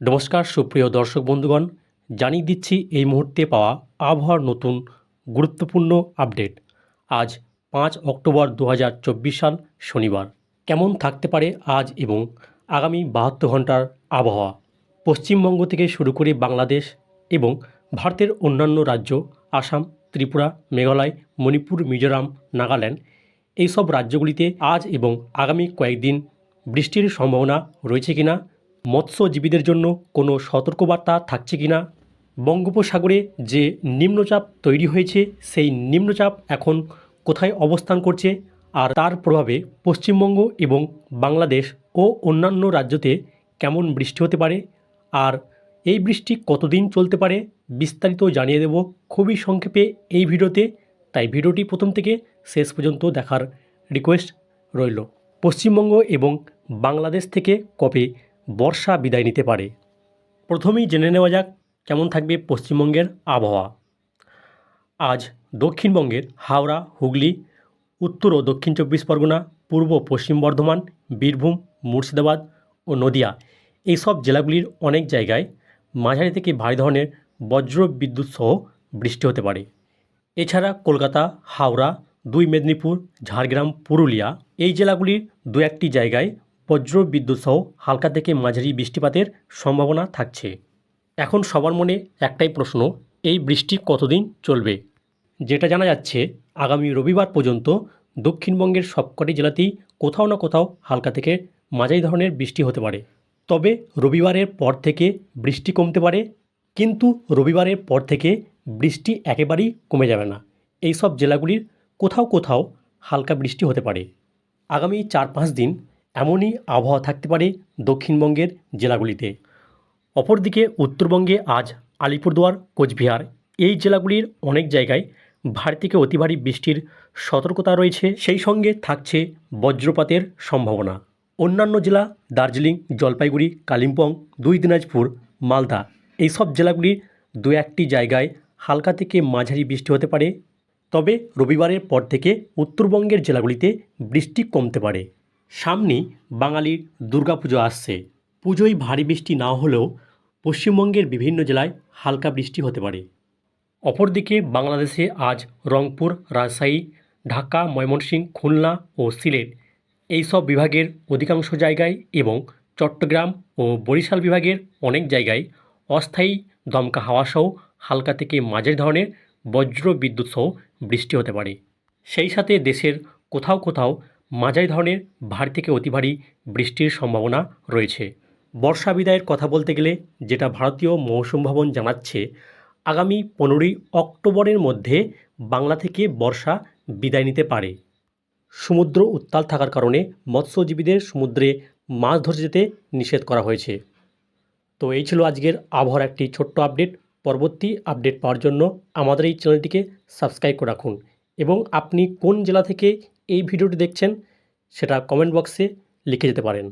নমস্কার, সুপ্রিয় দর্শক বন্ধুগণ, জানিয়ে দিচ্ছি এই মুহূর্তে পাওয়া আবহাওয়ার নতুন গুরুত্বপূর্ণ আপডেট। আজ পাঁচ অক্টোবর দু হাজার চব্বিশ সাল শনিবার। কেমন থাকতে পারে আজ এবং আগামী বাহাত্তর ঘণ্টার আবহাওয়া? পশ্চিমবঙ্গ থেকে শুরু করে বাংলাদেশ এবং ভারতের অন্যান্য রাজ্য, আসাম, ত্রিপুরা, মেঘালয়, মণিপুর, মিজোরাম, নাগাল্যান্ড, এইসব রাজ্যগুলিতে আজ এবং আগামী কয়েকদিন বৃষ্টির সম্ভাবনা রয়েছে কিনা মৎস্যজীবীদের জন্য কোনো সতর্কবার্তা থাকছে কিনা বঙ্গোপসাগরে যে নিম্নচাপ তৈরি হয়েছে, সেই নিম্নচাপ এখন কোথায় অবস্থান করছে? আর তার প্রভাবে পশ্চিমবঙ্গ এবং বাংলাদেশ ও অন্যান্য রাজ্যতে কেমন বৃষ্টি হতে পারে? আর এই বৃষ্টি কতদিন চলতে পারে? বিস্তারিত জানিয়ে দেব খুবই সংক্ষেপে এই ভিডিওতে। তাই ভিডিওটি প্রথম থেকে শেষ পর্যন্ত দেখার রিকোয়েস্ট রইল। পশ্চিমবঙ্গ এবং বাংলাদেশ থেকে কবে বর্ষা বিদায় নিতে পারে। প্রথমেই জেনে নেওয়া যাক, কেমন থাকবে পশ্চিমবঙ্গের আবহাওয়া। আজ দক্ষিণবঙ্গের হাওড়া, হুগলি, উত্তর ও দক্ষিণ চব্বিশ পরগনা, পূর্ব পশ্চিম বর্ধমান, বীরভূম, মুর্শিদাবাদ ও নদিয়া এইসব জেলাগুলির অনেক জায়গায় মাঝারি থেকে ভারী ধরনের বজ্র বিদ্যুৎ সহ বৃষ্টি হতে পারে। এছাড়া কলকাতা, হাওড়া, দুই মেদিনীপুর, ঝাড়গ্রাম, পুরুলিয়া এই জেলাগুলির দু একটি জায়গায় বজ্র বিদ্যুৎ সহ হালকা থেকে মাঝারি বৃষ্টিপাতের সম্ভাবনা থাকছে। এখন সবার মনে একটাই প্রশ্ন, এই বৃষ্টি কতদিন চলবে? যেটা জানা যাচ্ছে, আগামী রবিবার পর্যন্ত দক্ষিণবঙ্গের সবকটি জেলাতেই কোথাও না কোথাও হালকা থেকে মাঝারি ধরনের বৃষ্টি হতে পারে। তবে রবিবারের পর থেকে বৃষ্টি কমতে পারে, কিন্তু রবিবারের পর থেকে বৃষ্টি একেবারেই কমে যাবে না। এই সব জেলাগুলির কোথাও কোথাও হালকা বৃষ্টি হতে পারে। আগামী চার পাঁচ দিন এমনই আবহাওয়া থাকতে পারে দক্ষিণবঙ্গের জেলাগুলিতে। অপরদিকে উত্তরবঙ্গে আজ আলিপুরদুয়ার, কোচবিহার এই জেলাগুলির অনেক জায়গায় ভারী থেকে অতি ভারী বৃষ্টির সতর্কতা রয়েছে। সেই সঙ্গে থাকছে বজ্রপাতের সম্ভাবনা। অন্যান্য জেলা দার্জিলিং, জলপাইগুড়ি, কালিম্পং, দুই দিনাজপুর, মালদা এইসব জেলাগুলির দু একটি জায়গায় হালকা থেকে মাঝারি বৃষ্টি হতে পারে। তবে রবিবারের পর থেকে উত্তরবঙ্গের জেলাগুলিতে বৃষ্টি কমতে পারে। সামনেই বাঙালির দুর্গাপুজো আসছে। পুজোয় ভারী বৃষ্টি না হলেও পশ্চিমবঙ্গের বিভিন্ন জেলায় হালকা বৃষ্টি হতে পারে। অপরদিকে বাংলাদেশে আজ রংপুর, রাজশাহী, ঢাকা, ময়মনসিংহ, খুলনা ও সিলেট এই সব বিভাগের অধিকাংশ জায়গায় এবং চট্টগ্রাম ও বরিশাল বিভাগের অনেক জায়গায় অস্থায়ী দমকা হাওয়াসহ হালকা থেকে মাঝের ধরনের বজ্র বিদ্যুৎ সহ বৃষ্টি হতে পারে। সেই সাথে দেশের কোথাও কোথাও মাঝারি ধরনের ভারী থেকে অতি ভারী বৃষ্টির সম্ভাবনা রয়েছে। বর্ষা বিদায়ের কথা বলতে গেলে যেটা ভারতীয় মৌসুম ভবন জানাচ্ছে, আগামী পনেরোই অক্টোবরের মধ্যে বাংলা থেকে বর্ষা বিদায় নিতে পারে। সমুদ্র উত্তাল থাকার কারণে মৎস্যজীবীদের সমুদ্রে মাছ ধরতে যেতে নিষেধ করা হয়েছে। তো এই ছিল আজকের আবহাওয়ার একটি ছোট্ট আপডেট। পরবর্তী আপডেট পাওয়ার জন্য আমাদের এই চ্যানেলটিকে সাবস্ক্রাইব করে রাখুন। এবং আপনি কোন জেলা থেকে এই ভিডিওটি দেখছেন সেটা কমেন্ট বক্সে লিখে যেতে পারেন।